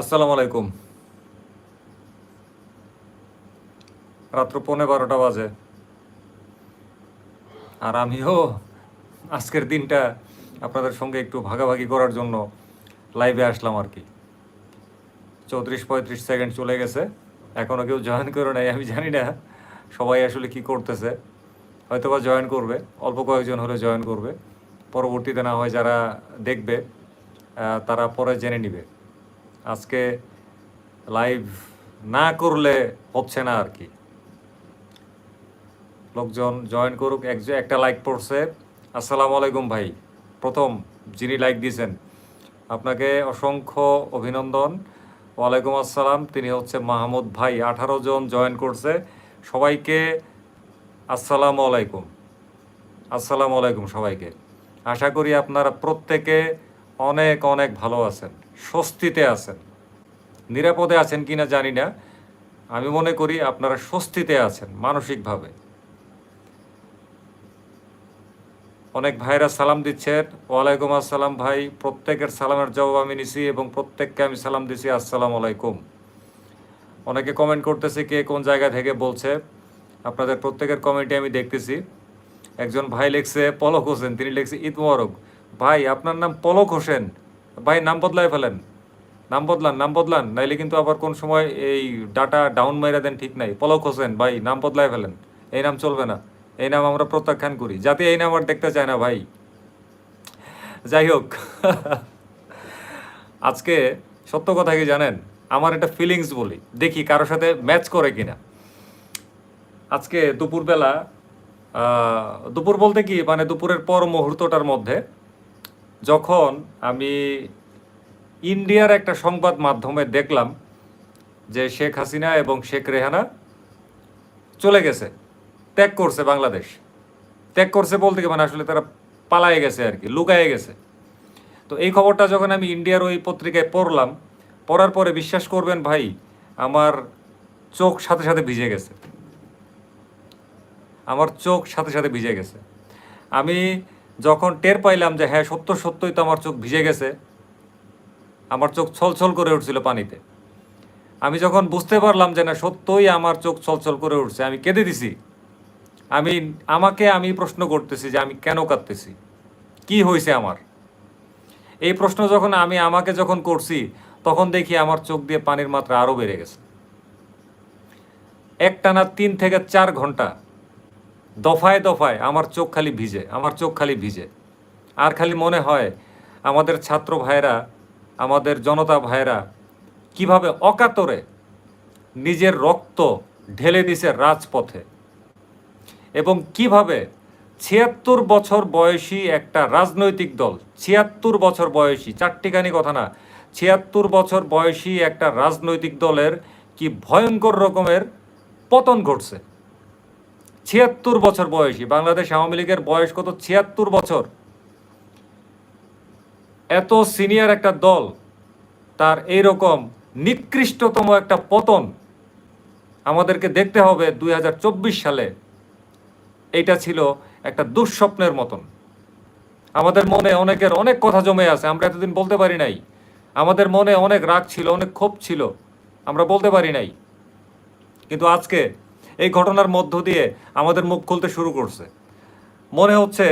আসসালামু আলাইকুম। রাত্র পৌনে বারোটা বাজে। আর আমিও আজকের দিনটা আপনাদের সঙ্গে একটু ভাগাভাগি করার জন্য লাইভে আসলাম আর কি। চৌত্রিশ পঁয়ত্রিশ সেকেন্ড চলে গেছে। এখনও কেউ জয়েন করে নাই, আমি জানি না সবাই আসলে কি করতেছে। হয়তো বা জয়েন করবে, অল্প কয়েকজন হলে জয়েন করবে। পরবর্তীতে না হয় যারা দেখবে তারা পরে জেনে নিবে। আজকে লাইভ না করলে হচ্ছে না আর কি। লোকজন জয়েন করুক, এক একটা লাইক পড়ছে আসসালামু আলাইকুম ভাই। প্রথম যিনি লাইক দিয়েছেন, আপনাকে অসংখ্য অভিনন্দন। ওয়ালাইকুম আসসালাম, তিনি হচ্ছে মাহমুদ ভাই, আঠারো জন জয়েন করছে। সবাইকে আসসালামু আলাইকুম। আসসালামু আলাইকুম সবাইকে। আশা করি আপনারা প্রত্যেকে অনেক অনেক ভালো আছেন। স্বস্তিতে আছেন। নিরাপদে আছেন কিনা জানি না। আমি মনে করি আপনারা স্বস্তিতে আছেন মানসিকভাবে। অনেক ভাইরা সালাম দিচ্ছেন। ওয়ালাইকুম আসসালাম ভাই, প্রত্যেকের সালামের জবাব আমি নিছি এবং প্রত্যেককে আমি সালাম দিছি, আসসালাম আলাইকুম। অনেকে কমেন্ট করতেছে কে কোন জায়গা থেকে বলছে। আপনাদের প্রত্যেকের কমেন্টে আমি দেখতেছি। একজন ভাই লিখছে, পলক হোসেন, তিনি লিখছে, ঈদ মোবারক। ভাই, আপনার নাম পলক হোসেন। ভাই, নাম বদলায় ফেলেন। নাম বদলান নাম বদলান। নাইলে কিন্তু আবার কোন সময় এই ডাটা ডাউন মাইরা দেন ঠিক নাই। পলক হোসেন, ভাই, নাম বদলায় ফেলেন। এই নাম চলবে না। এই নাম আমরা প্রত্যাখ্যান করি। যাতে এই নাম আর দেখতে চায় না ভাই। যাই হোক। আজকে সত্য কথা কি জানেন? আমার একটা ফিলিংস বলি। দেখি কারোর সাথে ম্যাচ করে কিনা। আজকে দুপুরবেলা দুপুর বলতে কি? মানে দুপুরের পর মুহূর্তটার মধ্যে যখন আমি ইন্ডিয়ার একটা সংবাদ মাধ্যমে দেখলাম যে শেখ হাসিনা এবং শেখ রেহানা চলে গেছে, ত্যাগ করছে বাংলাদেশ। ত্যাগ করছে বলতে কি? মানে আসলে তারা পালায়ে গেছে আর কি, লুকায়ে গেছে। তো এই খবরটা যখন আমি ইন্ডিয়ার ওই পত্রিকায় পড়লাম, পড়ার পরে বিশ্বাস করবেন ভাই, আমার চোখ সাথে সাথে ভিজে গেছে। আমার চোখ সাথে সাথে ভিজে গেছে। আমি যখন টের পাইলাম যে হ্যাঁ সত্য সত্যই তো আমার চোখ ভিজে গেছে, আমার চোখ ছলছল করে উঠছিল পানিতে। আমি যখন বুঝতে পারলাম যে না, সত্যই আমার চোখ ছলছল করে উঠছে, আমি কেঁদে দিছি। আমি, আমাকে আমি প্রশ্ন করতেছি যে আমি কেন কাঁদতেছি? কি হয়েছে আমার? এই প্রশ্ন যখন আমি আমাকে যখন করছি, তখন দেখি আমার চোখ দিয়ে পানির মাত্রা আরও বেড়ে গেছে। একটানা তিন থেকে চার ঘণ্টা দফায় দফায় আমার চোখ খালি ভিজে, আমার চোখ খালি ভিজে। আর খালি মনে হয়, আমাদের ছাত্র ভাইরা আমাদের জনতা ভাইরা কীভাবে অকাতরে নিজের রক্ত ঢেলে দিছে রাজপথে এবং কীভাবে ছিয়াত্তর বছর বয়সী একটা রাজনৈতিক দল, ছিয়াত্তর বছর বয়সী, চারটিখানি কথা না, ছিয়াত্তর বছর বয়সী একটা রাজনৈতিক দলের কি ভয়ঙ্কর রকমের পতন ঘটছে? ছিয়াত্তর বছর বয়সী, বাংলাদেশ আওয়ামী লীগের বয়স কত? ছিয়াত্তর বছর। এত সিনিয়র একটা দল, তার এইরকম নিকৃষ্টতম একটা পতন আমাদেরকে দেখতে হবে দুই হাজার চব্বিশ সালে। এইটা ছিল একটা দুঃস্বপ্নের মতন। আমাদের মনে অনেকের অনেক কথা জমে আছে, আমরা এতদিন বলতে পারি নাই। আমাদের মনে অনেক রাগ ছিল, অনেক ক্ষোভ ছিল, আমরা বলতে পারি নাই। কিন্তু আজকে এই ঘটনার মধ্য দিয়ে আমাদের মুখ খুলতে শুরু করছে। মনে হচ্ছে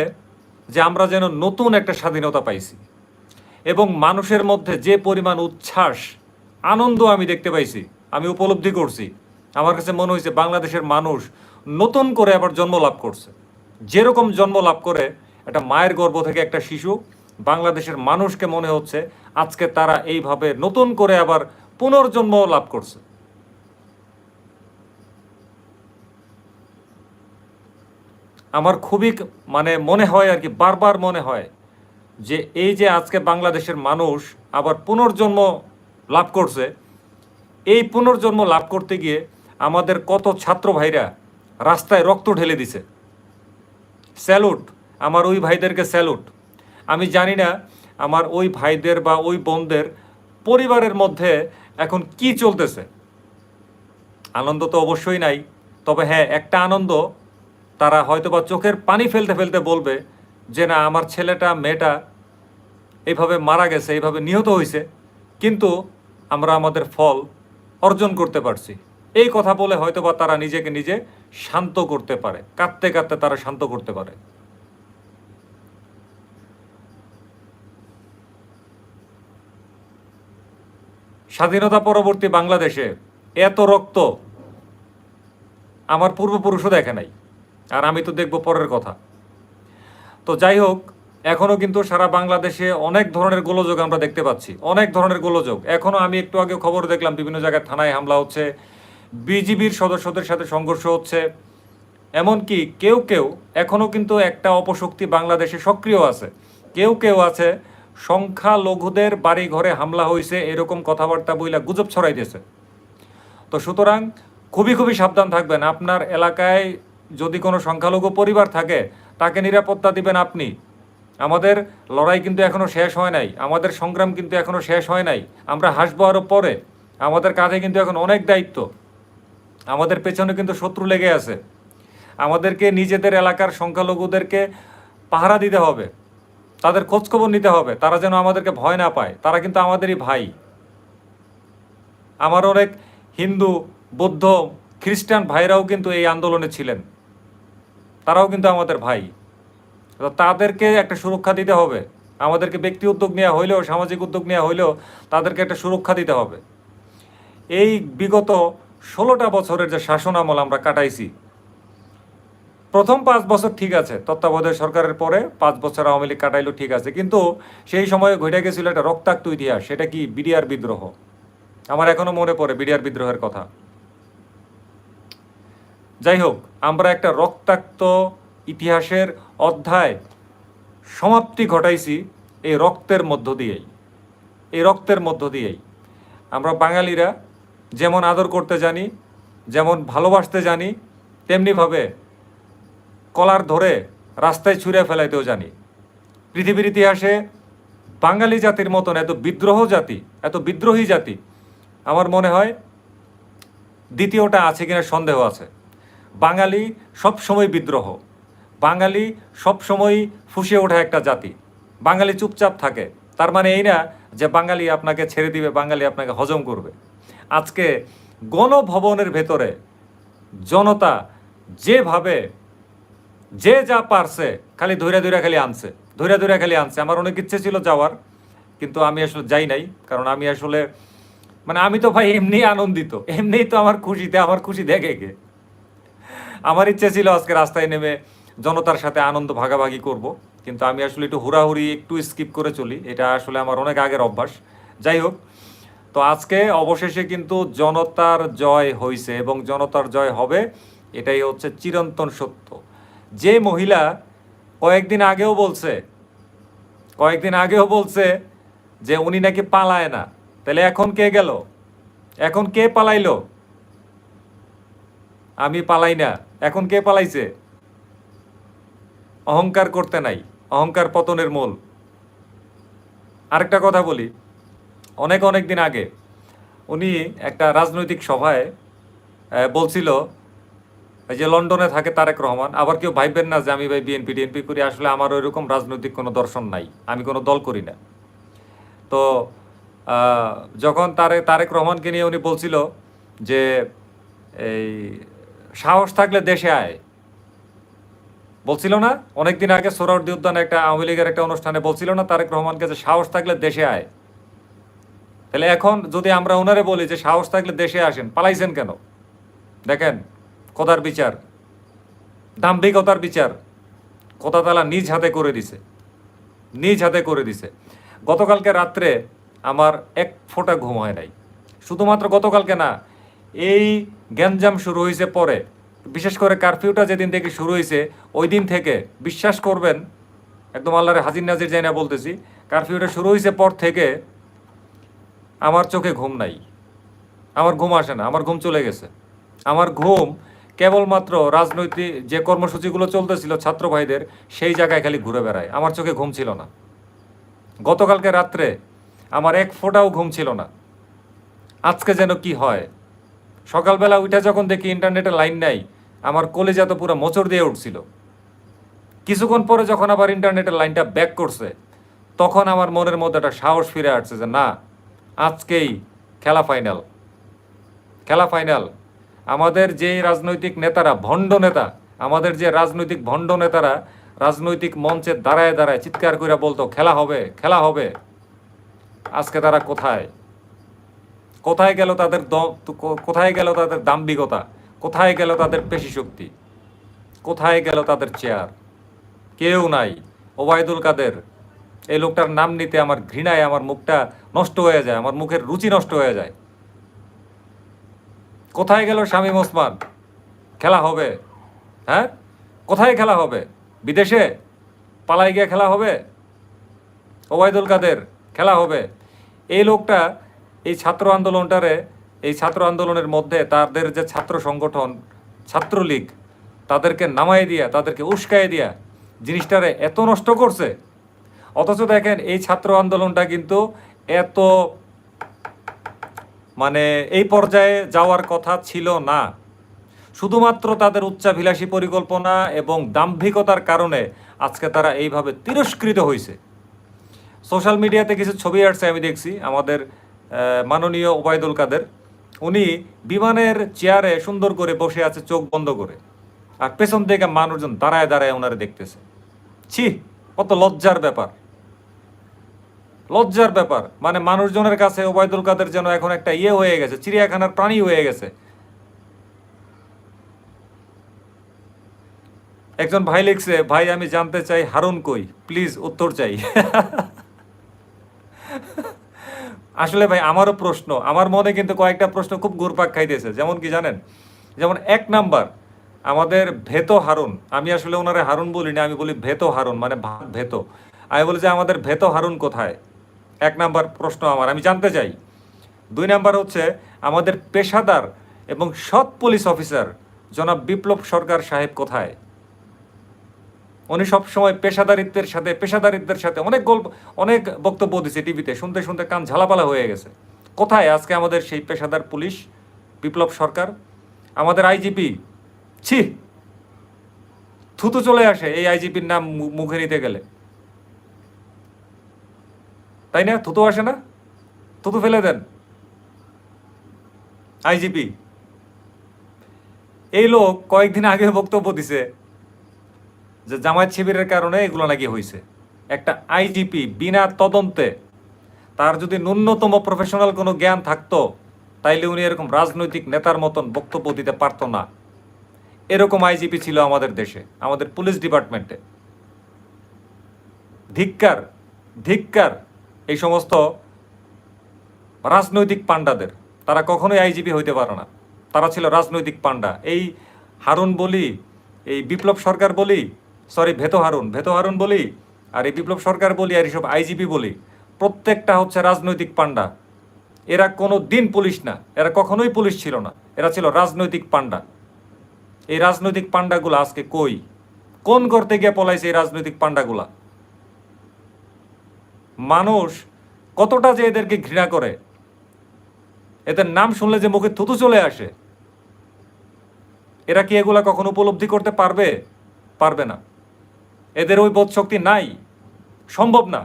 যে আমরা যেন নতুন একটা স্বাধীনতা পাইছি এবং মানুষের মধ্যে যে পরিমাণ উচ্ছ্বাস, আনন্দ আমি দেখতে পাইছি, আমি উপলব্ধি করছি। আমার কাছে মনে হয়েছে বাংলাদেশের মানুষ নতুন করে আবার জন্ম লাভ করছে। যেরকম জন্ম লাভ করে একটা মায়ের গর্ভ থেকে একটা শিশু, বাংলাদেশের মানুষকে মনে হচ্ছে আজকে তারা এইভাবে নতুন করে আবার পুনর্জন্ম লাভ করছে। আমার খুবই মানে মনে হয় আর কি, বারবার মনে হয় যে এই যে আজকে বাংলাদেশের মানুষ আবার পুনর্জন্ম লাভ করছে, এই পুনর্জন্ম লাভ করতে গিয়ে আমাদের কত ছাত্র ভাইরা রাস্তায় রক্ত ঢেলে দিছে। স্যালুট, আমার ওই ভাইদেরকে স্যালুট। আমি জানি না আমার ওই ভাইদের বা ওই বোনদের পরিবারের মধ্যে এখন কি চলতেছে। আনন্দ তো অবশ্যই নাই, তবে হ্যাঁ একটা আনন্দ তারা হয়তোবা চোখের পানি ফেলতে ফেলতে বলবে যে, না, আমার ছেলেটা, মেয়েটা এইভাবে মারা গেছে এইভাবে নিহত হয়েছে, কিন্তু আমরা আমাদের ফল অর্জন করতে পারছি। এই কথা বলে হয়তো বা তারা নিজেকে নিজে শান্ত করতে পারে, কাঁদতে কাঁদতে তারা শান্ত করতে পারে। স্বাধীনতা পরবর্তী বাংলাদেশে এত রক্ত আমার পূর্বপুরুষও দেখে নাই। আর আমি তো দেখব পরের কথা। তো যাই হোক এখনও কিন্তু সারা বাংলাদেশে অনেক ধরনের গোলযোগ আমরা দেখতে পাচ্ছি। অনেক ধরনের গোলযোগ। এখনও আমি একটু আগে খবর দেখলাম, বিভিন্ন জায়গায় থানায় হামলা হচ্ছে, বিজিবির সদস্যদের সাথে সংঘর্ষ হচ্ছে। এমনকি কেউ কেউ এখনও কিন্তু একটা অপশক্তি বাংলাদেশে সক্রিয় আছে। কেউ কেউ আছে, সংখ্যালঘুদের বাড়ি ঘরে হামলা হয়েছে এরকম কথাবার্তা বইলা গুজব ছড়াইতেছে। তো সুতরাং খুবই খুবই সাবধান থাকবেন। আপনার এলাকায় যদি কোনো সংখ্যালঘু পরিবার থাকে, তাকে নিরাপত্তা দিবেন আপনি। আমাদের লড়াই কিন্তু এখনও শেষ হয় নাই। আমাদের সংগ্রাম কিন্তু এখনও শেষ হয় নাই। আমরা হাসবো আরও পরে। আমাদের কাঁধে কিন্তু এখন অনেক দায়িত্ব। আমাদের পেছনে কিন্তু শত্রু লেগে আছে। আমাদেরকে নিজেদের এলাকার সংখ্যালঘুদেরকে পাহারা দিতে হবে। তাদের খোঁজখবর নিতে হবে। তারা যেন আমাদেরকে ভয় না পায়। তারা কিন্তু আমাদেরই ভাই। আমার অনেক হিন্দু, বৌদ্ধ, খ্রিস্টান ভাইরাও কিন্তু এই আন্দোলনে ছিলেন। তারাও কিন্তু আমাদের ভাই। তাদেরকে একটা সুরক্ষা দিতে হবে। আমাদেরকে ব্যক্তি উদ্যোগ নেওয়া হইলেও, সামাজিক উদ্যোগ নেওয়া হইলেও তাদেরকে একটা সুরক্ষা দিতে হবে। এই বিগত ষোলোটা বছরের যে শাসন আমল আমরা কাটাইছি, প্রথম পাঁচ বছর ঠিক আছে, তত্ত্বাবধায়ক সরকারের পরে পাঁচ বছর আওয়ামী লীগ কাটাইলো ঠিক আছে, কিন্তু সেই সময়ে ঘটে গেছিল একটা রক্তাক্ত ইতিহাস, সেটা কি বিডিআর বিদ্রোহ? আমার এখনও মনে পড়ে বিডিআর বিদ্রোহের কথা। যাই হোক আমরা একটা রক্তাক্ত ইতিহাসের অধ্যায় সমাপ্তি ঘটাইছি এই রক্তের মধ্য দিয়েই। এই রক্তের মধ্য দিয়েই। আমরা বাঙালিরা যেমন আদর করতে জানি, যেমন ভালোবাসতে জানি, তেমনিভাবে কলার ধরে রাস্তায় ছুঁড়ে ফেলাইতেও জানি। পৃথিবীর ইতিহাসে বাঙালি জাতির মতন এত বিদ্রোহ জাতি, এত বিদ্রোহী জাতি, আমার মনে হয় দ্বিতীয়টা আছে কিনা সন্দেহ আছে। বাঙালি সবসময় বিদ্রোহ। বাঙালি সবসময় ফুসে ওঠা একটা জাতি। বাঙালি চুপচাপ থাকে। তার মানে এই না যে বাঙালি আপনাকে ছেড়ে দিবে, বাঙালি আপনাকে হজম করবে। আজকে গণভবনের ভেতরে জনতা যেভাবে যে যা পারছে, খালি ধৈরা ধৈরা খালি আনছে ধৈরা ধৈরা খালি আনছে। আমার অনেক ইচ্ছে ছিল যাওয়ার, কিন্তু আমি আসলে যাই নাই, কারণ আমি আসলে মানে আমি তো ভাই এমনি আনন্দিত, এমনিই তো আমার খুশিতে, আমার খুশি দেখে গে আমার ইচ্ছে ছিল আজকে রাস্তায় নেমে জনতার সাথে আনন্দ ভাগাভাগি করব, কিন্তু আমি আসলে একটু হুড়াহুড়ি, একটু স্কিপ করে চলি। এটা আসলে আমার অনেক আগের অভ্যাস। যাই হোক, তো আজকে অবশেষে কিন্তু জনতার জয় হয়েছে এবং জনতার জয় হবে এটাই হচ্ছে চিরন্তন সত্য। যে মহিলা কয়েকদিন আগেও বলছে, কয়েকদিন আগেও বলছে যে উনি নাকি পালায় না। তাহলে এখন কে গেল? এখন কে পালাইলো? আমি পালাই না। এখন কে পালাইছে? অহংকার করতে নাই। অহংকার পতনের মূল। আরেকটা কথা বলি। অনেক অনেক দিন আগে উনি একটা রাজনৈতিক সভায় বলছিল যে লন্ডনে থাকে তারেক রহমান, আবার কেউ ভাইবেন না যে আমি ভাই বিএনপি, টিএনপি করি, আসলে আমার ওইরকম রাজনৈতিক কোনো দর্শন নাই। আমি কোনো দল করি না। তো যখন তারে, তারেক রহমানকে নিয়ে উনি বলছিল যে, এই সাহস থাকলে দেশে আয়। বলছিল না? অনেকদিন আগে সোহরাওয়ার্দী উদ্যানে একটা আওয়ামী লীগের একটা অনুষ্ঠানে বলছিল না তারেক রহমানকে যে সাহস থাকলে দেশে আয়। তাহলে এখন যদি আমরা ওনারে বলি যে সাহস থাকলে দেশে আসেন, পালাইছেন কেন? দেখেন কোদার বিচার, দাম্ভিকতার বিচার কোথা তালা নিজ হাতে করে দিছে। নিজ হাতে করে দিছে। গতকালকে রাত্রে আমার এক ফোঁটা ঘুম হয় নাই। শুধুমাত্র গতকালকে না এই গ্যাঞ্জাম শুরু হয়েছে পরে। বিশেষ করে কারফিউটা যেদিন থেকে শুরু হয়েছে, ওই দিন থেকে। বিশ্বাস করবেন, একদম আল্লাহরে হাজির নাজির যাই না বলতেছি, কারফিউটা শুরু হয়েছে পর থেকে আমার চোখে ঘুম নাই। আমার ঘুম আসে না, আমার ঘুম চলে গেছে। আমার ঘুম কেবলমাত্র রাজনৈতিক যে কর্মসূচিগুলো চলতেছিল ছাত্র ভাইদের, সেই জায়গায় খালি ঘুরে বেড়ায়। আমার চোখে ঘুম ছিল না। গতকালকে রাত্রে আমার এক ফোঁটাও ঘুম ছিল না। আজকে যেন কি হয়? সকালবেলা উঠে যখন দেখি ইন্টারনেটে লাইন নাই, আমার কলেজা তো পুরো মোচড় দিয়ে উঠছিল। কিছুক্ষণ পরে যখন আবার ইন্টারনেটের লাইনটা ব্যাক করছে, তখন আমার মনের মধ্যে একটা সাহস ফিরে আসছে যে, না, আজকেই খেলা ফাইনাল খেলা ফাইনাল আমাদের যে রাজনৈতিক নেতারা, ভণ্ড নেতা, আমাদের যে রাজনৈতিক ভণ্ড নেতারা রাজনৈতিক মঞ্চে দাঁড়ায় দাঁড়ায় চিৎকার করে বলতো, খেলা হবে খেলা হবে। আজকে তারা কোথায়? কোথায় গেল তাদের কোথায় গেল তাদের দাম্ভিকতা? কোথায় গেল তাদের পেশি শক্তি কোথায় গেল তাদের চেয়ার? কেউ নাই। ওবায়দুল কাদের, এই লোকটার নাম নিতে আমার ঘৃণায় আমার মুখটা নষ্ট হয়ে যায়, আমার মুখের রুচি নষ্ট হয়ে যায়। কোথায় গেল শামীম ওসমান? খেলা হবে। হ্যাঁ? কোথায় খেলা হবে? বিদেশে? পালাই গিয়ে খেলা হবে? ওবায়দুল কাদের, খেলা হবে। এই লোকটা এই ছাত্র আন্দোলনটারে, এই ছাত্র আন্দোলনের মধ্যে তাদের যে ছাত্র সংগঠন, ছাত্রলীগ, তাদেরকে নামাই দিয়া, তাদেরকে উস্কাই দিয়া জিনিসটারে এত নষ্ট করছে। অথচ দেখেন এই ছাত্র আন্দোলনটা কিন্তু এত মানে এই পর্যায়ে যাওয়ার কথা ছিল না। শুধুমাত্র তাদের উচ্চাভিলাষী পরিকল্পনা এবং দাম্ভিকতার কারণে আজকে তারা এইভাবে তিরস্কৃত হয়েছে সোশ্যাল মিডিয়াতে কিছু ছবি আসছে, আমি দেখছি, আমাদের মাননীয় ওবায়দুল কাদের, উনি বিমানের চেয়ারে সুন্দর করে বসে আছে, চোখ বন্ধ করে। আর পেছন থেকে মানুষজন দাঁড়ায় দাঁড়ায় ওনারে দেখতেছে। ছি, কত লজ্জার ব্যাপার। লজ্জার ব্যাপার। মানে মানুষজনের কাছে ওবায়দুল কাদের যেন এখন একটা ইয়ে হয়ে গেছে, চিড়িয়াখানার প্রাণী হয়ে গেছে। একজন ভাই লিখছে, ভাই, আমি জানতে চাই হারুন কই? প্লিজ, উত্তর চাই। আসলে ভাই, আমারও প্রশ্ন। আমার মনে কিন্তু কয়েকটা প্রশ্ন খুব ঘুরপাক খাইতেছে। যেমন কি জানেন? যেমন এক নাম্বার, আমাদের ভেতো হারুন। আমি আসলে ওনারে হারুন বলি না আমি বলি ভেতো হারুন মানে ভাত ভেতো। আমি বলি যে, আমাদের ভেতো হারুন কোথায়? এক নাম্বার প্রশ্ন আমার, আমি জানতে চাই। দুই নাম্বার হচ্ছে, আমাদের পেশাদার এবং সৎ পুলিশ অফিসার জনাব বিপ্লব সরকার সাহেব কোথায়? উনি সবসময় পেশাদারিত্বের সাথে পেশাদারিত্বের সাথে অনেক গল্প, অনেক বক্তব্য দিচ্ছে টিভিতে, শুনতে শুনতে কান ঝালাপালা হয়ে গেছে। কোথায় আজকে আমাদের সেই পেশাদার পুলিশ, বিপ্লব সরকার? আমাদের আইজিপি, ছি, থুতু চলে আসে, এই আইজিপির নাম মুখে নিতে গেলে। তাই না? থুতু আসে না? থুতু ফেলে দেন। আইজিপি, এই লোক কয়েকদিন আগে বক্তব্য দিছে যে জামায়াত শিবিরের কারণে এগুলো নাকি হয়েছে একটা আইজিপি বিনা তদন্তে তার যদি ন্যূনতম প্রফেশনাল কোনো জ্ঞান থাকতো, তাইলে উনি এরকম রাজনৈতিক নেতার মতন বক্তব্য দিতে পারতো না। এরকম আইজিপি ছিল আমাদের দেশে, আমাদের পুলিশ ডিপার্টমেন্টে। ধিক্কার ধিক্কার, এই সমস্ত রাজনৈতিক পাণ্ডাদের। তারা কখনোই আইজিপি হইতে পারে না। তারা ছিল রাজনৈতিক পাণ্ডা। এই হারুন বলি, এই বিপ্লব সরকার বলি সরি ভেতো হারুন ভেতো হারুন বলি, আর এই বিপ্লব সরকার বলি, আর এইসব আইজিপি বলি, প্রত্যেকটা হচ্ছে রাজনৈতিক পাণ্ডা। এরা কোনো দিন পুলিশ না, এরা কখনোই পুলিশ ছিল না, এরা ছিল রাজনৈতিক পাণ্ডা। এই রাজনৈতিক পাণ্ডাগুলো আজকে কই? কোন করতে গিয়ে পলাইছে এই রাজনৈতিক পাণ্ডাগুলা? মানুষ কতটা যে এদেরকে ঘৃণা করে, এদের নাম শুনলে যে মুখে থুতু চলে আসে। এরা কি এগুলা কখনো উপলব্ধি করতে পারবে? পারবে না। এদের ওই বোধ শক্তি নাই। সম্ভব না।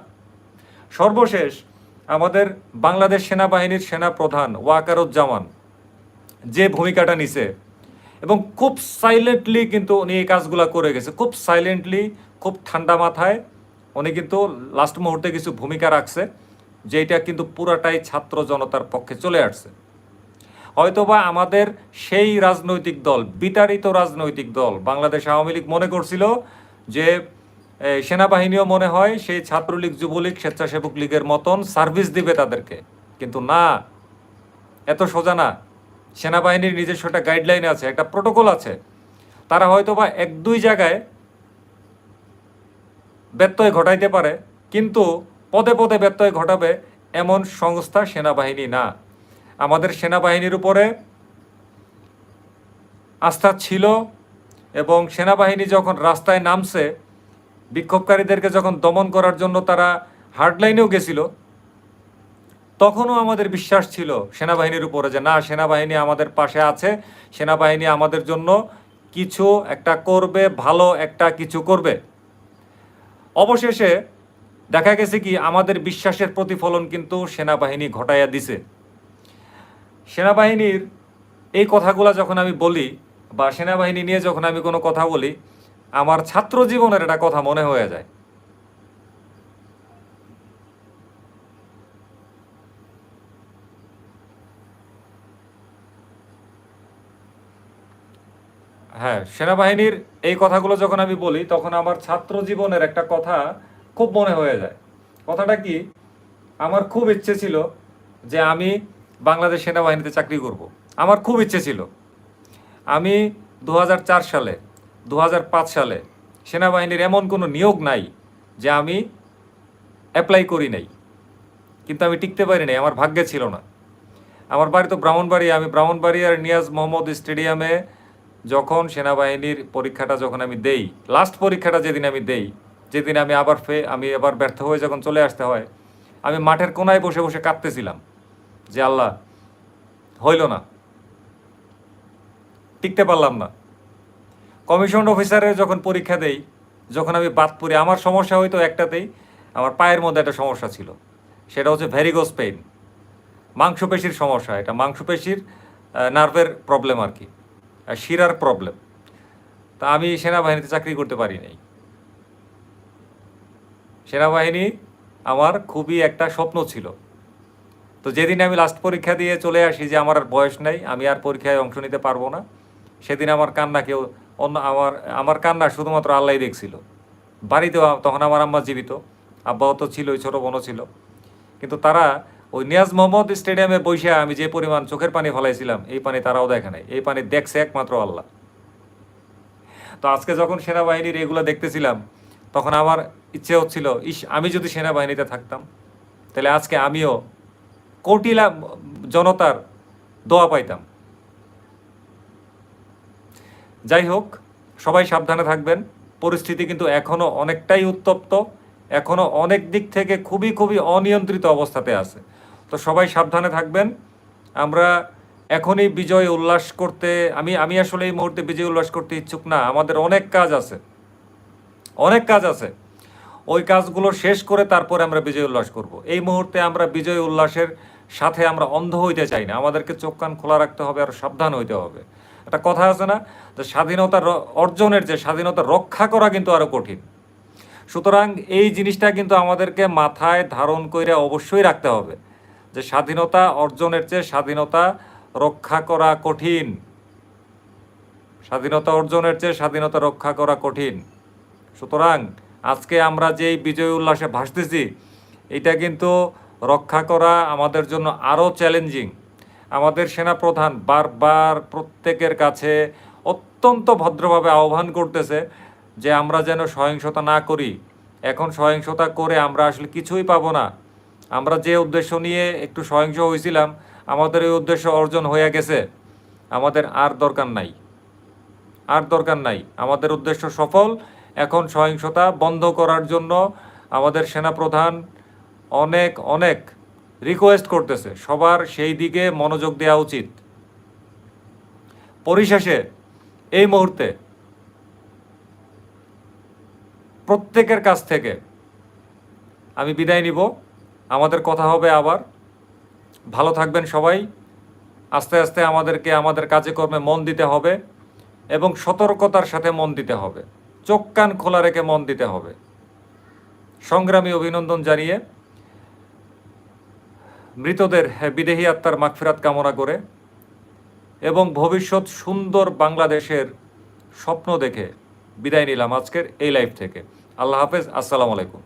সর্বশেষ আমাদের বাংলাদেশ সেনাবাহিনীর সেনা প্রধান ওয়াকারুজ্জামান যে ভূমিকাটা নিছে এবং খুব সাইলেন্টলি কিন্তু উনি এই কাজগুলা করে গেছে। খুব সাইলেন্টলি খুব ঠান্ডা মাথায় উনি কিন্তু লাস্ট মুহূর্তে কিছু ভূমিকা রাখছে যেটা কিন্তু পুরাটাই ছাত্র জনতার পক্ষে চলে আসছে। হয়তোবা আমাদের সেই রাজনৈতিক দল, বিতাড়িত রাজনৈতিক দল বাংলাদেশ আওয়ামী লীগ মনে করছিল যে সেনাবাহিনীও মনে হয় সেই ছাত্রলীগ, যুবলীগ, স্বেচ্ছাসেবক লীগের মতন সার্ভিস দিবে তাদেরকে। কিন্তু না, এত সোজা না। সেনাবাহিনীর নিজস্ব একটা গাইডলাইন আছে, একটা প্রোটোকল আছে। তারা হয়তোবা এক, দুই জায়গায় ব্যত্যয় ঘটাইতে পারে, কিন্তু পদে পদে ব্যত্যয় ঘটাবে এমন সংস্থা সেনাবাহিনী না। আমাদের সেনাবাহিনীর উপরে আস্থা ছিল এবং সেনাবাহিনী যখন রাস্তায় নামছে বিক্ষোভকারীদেরকে যখন দমন করার জন্য তারা হার্ডলাইনেও গেছিল, তখনও আমাদের বিশ্বাস ছিল সেনাবাহিনীর উপরে যে, না, সেনাবাহিনী আমাদের পাশে আছে, সেনাবাহিনী আমাদের জন্য কিছু একটা করবে, ভালো একটা কিছু করবে। অবশেষে দেখা গেছে কি, আমাদের বিশ্বাসের প্রতিফলন কিন্তু সেনাবাহিনী ঘটাইয়া দিছে। সেনাবাহিনীর এই কথাগুলো যখন আমি বলি বা সেনাবাহিনী নিয়ে যখন আমি কোনো কথা বলি আমার ছাত্র জীবনের একটা কথা মনে হয়ে যায়। হ্যাঁ সেনাবাহিনীর এই কথাগুলো যখন আমি বলি, তখন আমার ছাত্র জীবনের একটা কথা খুব মনে হয়ে যায়। কথাটা কি? আমার খুব ইচ্ছে ছিল যে আমি বাংলাদেশ সেনাবাহিনীতে চাকরি করব। আমার খুব ইচ্ছে ছিল। আমি দু হাজার চার সালে দু হাজার পাঁচ সালে সেনাবাহিনীর এমন কোনো নিয়োগ নাই যে আমি অ্যাপ্লাই করি নাই। কিন্তু আমি টিকতে পারি নাই, আমার ভাগ্যে ছিল না। আমার বাড়ি তো ব্রাহ্মণবাড়ি আমি ব্রাহ্মণবাড়িয়ার নিয়াজ মোহাম্মদ স্টেডিয়ামে যখন সেনাবাহিনীর পরীক্ষাটা যখন আমি দেই লাস্ট পরীক্ষাটা যেদিন আমি দেই, যেদিন আমি আবার ফে, আমি আবার ব্যর্থ হয়ে যখন চলে আসতে হয়, আমি মাঠের কোনায় বসে বসে কাঁদতেছিলাম যে আল্লাহ, হইল না। টিকতে পারলাম না। কমিশন অফিসারের যখন পরীক্ষা দেই, যখন আমি বাদ পড়ি, আমার সমস্যা হয়তো একটাতেই, আমার পায়ের মধ্যে একটা সমস্যা ছিল। সেটা হচ্ছে ভ্যারিগোস পেইন মাংসপেশির সমস্যা। এটা মাংসপেশির নার্ভের প্রবলেম আর কি শিরার প্রবলেম তা আমি সেনাবাহিনীতে চাকরি করতে পারি নাই। সেনাবাহিনী আমার খুবই একটা স্বপ্ন ছিল। তো যেদিন আমি লাস্ট পরীক্ষা দিয়ে চলে আসি যে আমার আর বয়স নাই, আমি আর পরীক্ষায় অংশ নিতে পারব না, সেদিন আমার কান্না কেউ অন্য আমার আমার কান্না শুধুমাত্র আল্লাহ দেখছিল। বাড়িতেও তখন আমার আম্মা জীবিত, আব্বাও তো ছিল ছোটো বোনও ছিল। কিন্তু তারা ওই নিয়াজ মোহাম্মদ স্টেডিয়ামে বসে আমি যে পরিমাণ চোখের পানি ফলাইছিলাম, এই পানি তারাও দেখে নাই। এই পানি দেখছে একমাত্র আল্লাহ। তো আজকে যখন সেনাবাহিনীর এগুলো দেখতেছিলাম, তখন আমার ইচ্ছে হচ্ছিল, ইস, আমি যদি সেনাবাহিনীতে থাকতাম, তাহলে আজকে আমিও কোটিলা জনতার দোয়া পাইতাম। যাই হোক, সবাই সাবধানে থাকবেন। পরিস্থিতি কিন্তু এখনও অনেকটাই উত্তপ্ত। এখনও অনেক দিক থেকে খুবই খুবই অনিয়ন্ত্রিত অবস্থাতে আছে। তো সবাই সাবধানে থাকবেন। আমরা এখনই বিজয় উল্লাস করতে, আমি আমি আসলে এই মুহূর্তে বিজয় উল্লাস করতে ইচ্ছুক না, আমাদের অনেক কাজ আছে। অনেক কাজ আছে। ওই কাজগুলো শেষ করে তারপরে আমরা বিজয় উল্লাস করব। এই মুহূর্তে আমরা বিজয় উল্লাসের সাথে আমরা অন্ধ হইতে চাই না। আমাদেরকে চোখ কান খোলা রাখতে হবে আর সাবধান হইতে হবে। একটা কথা আছে না, যে স্বাধীনতা অর্জনের যে স্বাধীনতা রক্ষা করা কিন্তু আরও কঠিন। সুতরাং এই জিনিসটা কিন্তু আমাদেরকে মাথায় ধারণ করে অবশ্যই রাখতে হবে, যে স্বাধীনতা অর্জনের চেয়ে স্বাধীনতা রক্ষা করা কঠিন। স্বাধীনতা অর্জনের চেয়ে স্বাধীনতা রক্ষা করা কঠিন। সুতরাং আজকে আমরা যেই বিজয় উল্লাসে ভাসতেছি, এটা কিন্তু রক্ষা করা আমাদের জন্য আরও চ্যালেঞ্জিং আমাদের সেনাপ্রধান বারবার প্রত্যেকের কাছে অত্যন্ত ভদ্রভাবে আহ্বান করতেছে যে আমরা যেন সহিংসতা না করি। এখন সহিংসতা করে আমরা আসলে কিছুই পাবো না। আমরা যে উদ্দেশ্য নিয়ে একটু সহিংস হয়েছিলাম, আমাদের এই উদ্দেশ্য অর্জন হয়ে গেছে। আমাদের আর দরকার নাই। আর দরকার নাই। আমাদের উদ্দেশ্য সফল। এখন সহিংসতা বন্ধ করার জন্য আমাদের সেনাপ্রধান অনেক অনেক রিকোয়েস্ট করতেছে। সবার সেই দিকে মনোযোগ দেওয়া উচিত। পরিশেষে এই মুহূর্তে প্রত্যেকের কাছ থেকে আমি বিদায় নিব। আমাদের কথা হবে আবার। ভালো থাকবেন সবাই। আস্তে আস্তে আমাদেরকে আমাদের কাজে কর্মে মন দিতে হবে এবং সতর্কতার সাথে মন দিতে হবে। চোখ কান খোলা রেখে মন দিতে হবে। সংগ্রামী অভিনন্দন জানিয়ে মৃতদের বিদেহী আত্মার মাগফিরাত কামনা করে এবং ভবিষ্যৎ সুন্দর বাংলাদেশের স্বপ্ন দেখে বিদায় নিলাম আজকের এই লাইফ থেকে। আল্লাহ হাফেজ, আসসালামু আলাইকুম।